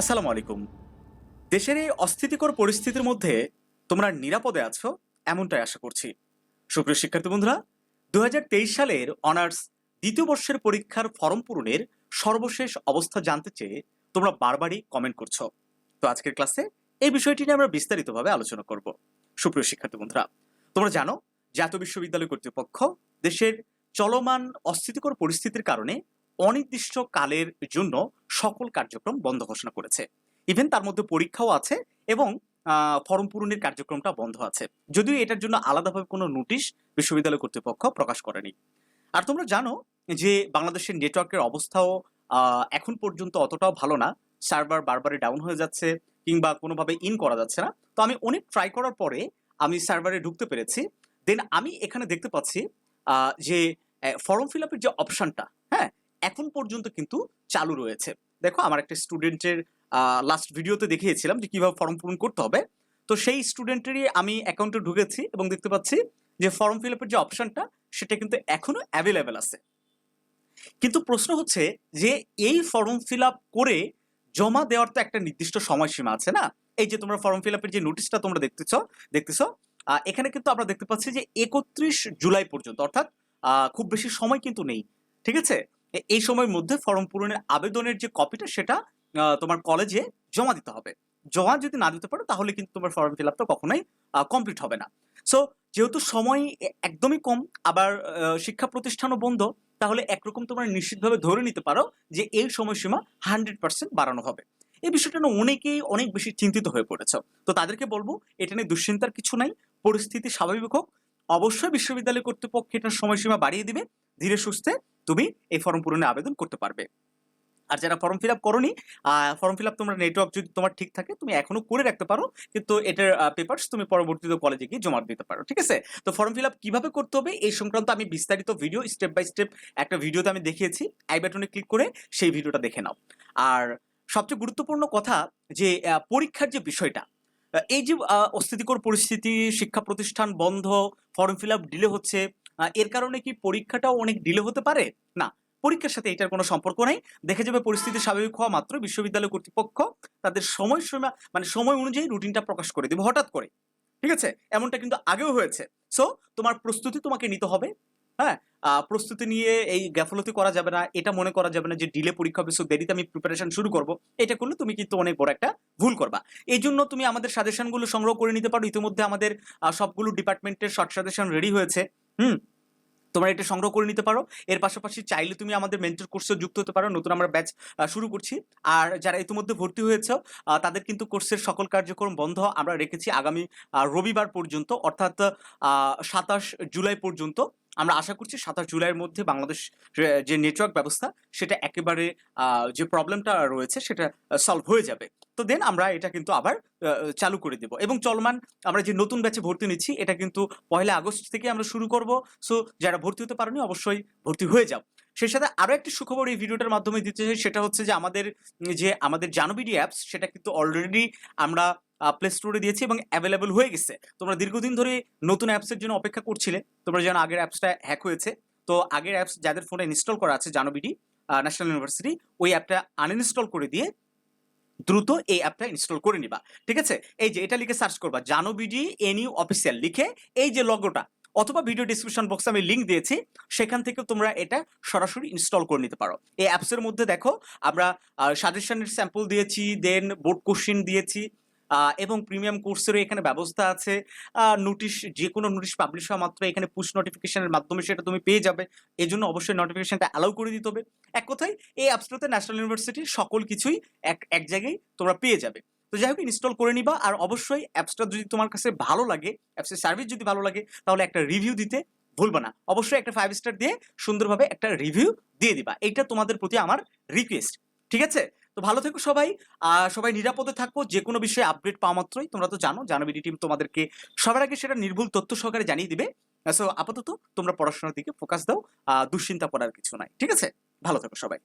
আসসালামু আলাইকুম। দেশের এই অস্থিতিকর পরিস্থিতির মধ্যে তোমরা নিরাপদে আছো এমনটাই আশা করছি। সুপ্রিয় শিক্ষার্থী বন্ধুরা দু সালের অনার্স দ্বিতীয় বর্ষের পরীক্ষার ফর্ম পূরণের সর্বশেষ অবস্থা জানতে চেয়ে তোমরা বারবারই কমেন্ট করছ। তো আজকের ক্লাসে এই বিষয়টি নিয়ে আমরা বিস্তারিতভাবে আলোচনা করব। সুপ্রিয় শিক্ষার্থী বন্ধুরা, তোমরা জানো, জাতীয় বিশ্ববিদ্যালয় কর্তৃপক্ষ দেশের চলমান অস্থিতিকর পরিস্থিতির কারণে অনির্দিষ্ট কালের জন্য সকল কার্যক্রম বন্ধ ঘোষণা করেছে। ইভেন তার মধ্যে পরীক্ষাও আছে এবং ফর্ম পূরণের কার্যক্রমটা বন্ধ আছে। যদিও এটার জন্য আলাদাভাবে কোনো নোটিশ বিশ্ববিদ্যালয় কর্তৃপক্ষ প্রকাশ করেনি। আর তোমরা জানো যে বাংলাদেশের নেটওয়ার্কের অবস্থাও এখন পর্যন্ত অতটাও ভালো না। সার্ভার বারবারে ডাউন হয়ে যাচ্ছে কিংবা কোনোভাবে ইন করা যাচ্ছে না। তো আমি অনেক ট্রাই করার পরে আমি সার্ভারে ঢুকতে পেরেছি। দেন আমি এখানে দেখতে পাচ্ছি যে ফর্ম ফিল আপের যে অপশনটা এখন পর্যন্ত কিন্তু চালু রয়েছে। দেখো, আমার একটা স্টুডেন্টের লাস্ট ভিডিওতে দেখিয়েছিলাম যে কীভাবে ফর্ম পূরণ করতে হবে। তো সেই স্টুডেন্টেরই আমি অ্যাকাউন্টে ঢুকেছি এবং দেখতে পাচ্ছি যে ফর্ম ফিল আপের যে অপশনটা সেটা কিন্তু এখনও অ্যাভেলেবেল আছে। কিন্তু প্রশ্ন হচ্ছে যে এই ফর্ম ফিল করে জমা দেওয়ার তো একটা নির্দিষ্ট সময়সীমা আছে না? এই যে তোমরা ফর্ম ফিল যে নোটিশটা তোমরা দেখতেছ দেখতেছ এখানে কিন্তু আমরা দেখতে পাচ্ছি যে একত্রিশ জুলাই পর্যন্ত, অর্থাৎ খুব বেশি সময় কিন্তু নেই। ঠিক আছে? এই সময়ের মধ্যে ফর্ম পূরণের আবেদনের যে কপিটা সেটা তোমার কলেজে জমা দিতে হবে। জমা যদি না দিতে পারো, তাহলে কিন্তু তোমার ফর্ম ফিল আপটা কখনোই কমপ্লিট হবে না। সো যেহেতু সময় একদমই কম, আবার শিক্ষা প্রতিষ্ঠানও বন্ধ, তাহলে একরকম তোমরা নিশ্চিতভাবে ধরে নিতে পারো যে এই সময়সীমা হান্ড্রেড পার্সেন্ট বাড়ানো হবে। এই বিষয়টা নিয়ে অনেকেই অনেক বেশি চিন্তিত হয়ে পড়েছে। তো তাদেরকে বলব, এটা নিয়ে দুশ্চিন্তার কিছু নাই, পরিস্থিতি স্বাভাবিক হোক। অবশ্যই বিশ্ববিদ্যালয় কর্তৃপক্ষ এটার সময়সীমা বাড়িয়ে দিবে। ধীরে সুস্থে তুমি এই ফর্ম পূরণে আবেদন করতে পারবে। আর যারা ফর্ম ফিল আপ করনি ফর্ম ফিল আপ তোমার নেটওয়ার্ক যদি তোমার ঠিক থাকে, তুমি এখনও করে রাখতে পারো, কিন্তু এটার পেপারস তুমি পরবর্তীতে কলেজে গিয়ে জমা দিতে পারো, ঠিক আছে? তো ফর্ম ফিল আপ কীভাবে করতে হবে, এই সংক্রান্ত আমি বিস্তারিত ভিডিও স্টেপ বাই স্টেপ একটা ভিডিওতে আমি দেখিয়েছি। আই বাটনে ক্লিক করে সেই ভিডিওটা দেখে নাও। আর সবচেয়ে গুরুত্বপূর্ণ কথা যে পরীক্ষার যে বিষয়টা এই যে অস্থিতিকর পরিস্থিতি, শিক্ষা প্রতিষ্ঠান বন্ধ ফর্ম ফিল আপ ডিলে হচ্ছে এর কারণে কি পরীক্ষাটাও অনেক ডিলে হতে পারে? না। পরীক্ষার সাথে এটার কোনো সম্পর্ক নেই। দেখে যাবে পরিস্থিতি স্বাভাবিক হওয়া মাত্র। বিশ্ববিদ্যালয় কর্তৃপক্ষ তাদের সময় সময়সীমা মানে সময় অনুযায়ী রুটিনটা প্রকাশ করে দেবে হঠাৎ করে। ঠিক আছে? এমনটা কিন্তু আগেও হয়েছে। সো তোমার প্রস্তুতি তোমাকে নিতে হবে। হ্যাঁ? প্রস্তুতি নিয়ে এই গ্যাফলতি করা যাবে না। এটা মনে করা যাবে না যে ডিলে পরীক্ষা হবে, so দেরিতে আমি প্রিপারেশন শুরু করব। এটা করলে তুমি কিন্তু অনেক বড় একটা ভুল করবা। এই জন্য তুমি আমাদের সাজেশনগুলো সংগ্রহ করে নিতে পারো। ইতিমধ্যে আমাদের সবগুলো ডিপার্টমেন্টের শর্ট সাজেশন রেডি হয়েছে। হুম? তোমরা এটা সংগ্রহ করে নিতে পারো। এর পাশাপাশি চাইলে তুমি আমাদের মেন্টর কোর্সে যুক্ত হতে পারো। নতুন আমরা ব্যাচ শুরু করছি। আর যারা ইতিমধ্যে ভর্তি হয়েছে তাদের কিন্তু কোর্সের সকল কার্যক্রম বন্ধ আমরা রেখেছি আগামী রবিবার পর্যন্ত। অর্থাৎ সাতাশ জুলাই পর্যন্ত। আমরা আশা করছি সাতাশ জুলাইয়ের মধ্যে বাংলাদেশ যে- নেটওয়ার্ক ব্যবস্থা, সেটা একেবারে যে প্রবলেমটা রয়েছে, সেটা সলভ হয়ে যাবে। তো দেন আমরা এটা কিন্তু আবার চালু করে দেব। এবং চলমান, আমরা যে নতুন ব্যাচে ভর্তি নিচ্ছি, এটা কিন্তু পয়লা আগস্ট থেকে আমরা শুরু করব। সো যারা ভর্তি হতে পারেনি, অবশ্যই ভর্তি হয়ে যাও। সেই সাথে আরও একটি সুখবর এই ভিডিওটার মাধ্যমে দিতে চাই, সেটা হচ্ছে যে আমাদের যে আমাদের জানবিডি অ্যাপস সেটা কিন্তু অলরেডি আমরা প্লে স্টোরে দিয়েছি এবং অ্যাভেলেবল হয়ে গেছে। তোমরা দীর্ঘদিন ধরে নতুন অ্যাপসের জন্য অপেক্ষা করছিলে, তোমরা যেন আগের অ্যাপসটা হ্যাক হয়েছে। তো আগের অ্যাপস যাদের ফোনে ইনস্টল করা আছে জানবিডি ন্যাশনাল ইউনিভার্সিটি ওই অ্যাপটা আনইনস্টল করে দিয়ে দ্রুত এই অ্যাপটা ইনস্টল করে নিবা। ঠিক আছে? এই যে এটা লিখে সার্চ করবা জানোবিডি এনইউ অফিসিয়াল লিখে এই যে লগোটা অথবা ভিডিও ডিসক্রিপশন বক্সে আমি লিংক দিয়েছি, সেখান থেকে তোমরা এটা সরাসরি ইনস্টল করে নিতে পারো। এই অ্যাপসের মধ্যে দেখো, আমরা সাজেশনের স্যাম্পল দিয়েছি দেন বোর্ড কোশ্চিন দিয়েছি এবং প্রিমিয়াম কোর্সেরও এখানে ব্যবস্থা আছে। নোটিশ যে কোনো নোটিশ পাবলিশ হওয়া মাত্র এখানে পুশ নোটিফিকেশনের মাধ্যমে সেটা তুমি পেয়ে যাবে। এই জন্য অবশ্যই নোটিফিকেশনটা অ্যালাউ করে দিতে হবে। এক কথায়, এই অ্যাপসটাতে ন্যাশনাল ইউনিভার্সিটির সকল কিছুই এক এক জায়গায় তোমরা পেয়ে যাবে। তো যাই হোক ইনস্টল করে নিবা। আর অবশ্যই অ্যাপসটা যদি তোমার কাছে ভালো লাগে অ্যাপসের সার্ভিস যদি ভালো লাগে, তাহলে একটা রিভিউ দিতে ভুলবা না। অবশ্যই একটা ফাইভ স্টার দিয়ে সুন্দরভাবে একটা রিভিউ দিয়ে দিবা। এইটা তোমাদের প্রতি আমার রিকোয়েস্ট ঠিক আছে? তো ভালো থেকো সবাই। সবাই নিরাপদে থাকব যে কোনো বিষয়ে আপডেট পাওয়া মাত্রই। তোমরা তো জানো, জানাবিডি টিম তোমাদেরকে সবার আগে সেটা নির্ভুল তথ্য সহকারে জানিয়ে দিবে। সো আপাতত তোমরা পড়াশোনার দিকে ফোকাস দাও দুশ্চিন্তা করার কিছু নাই। ঠিক আছে? ভালো থেকো সবাই।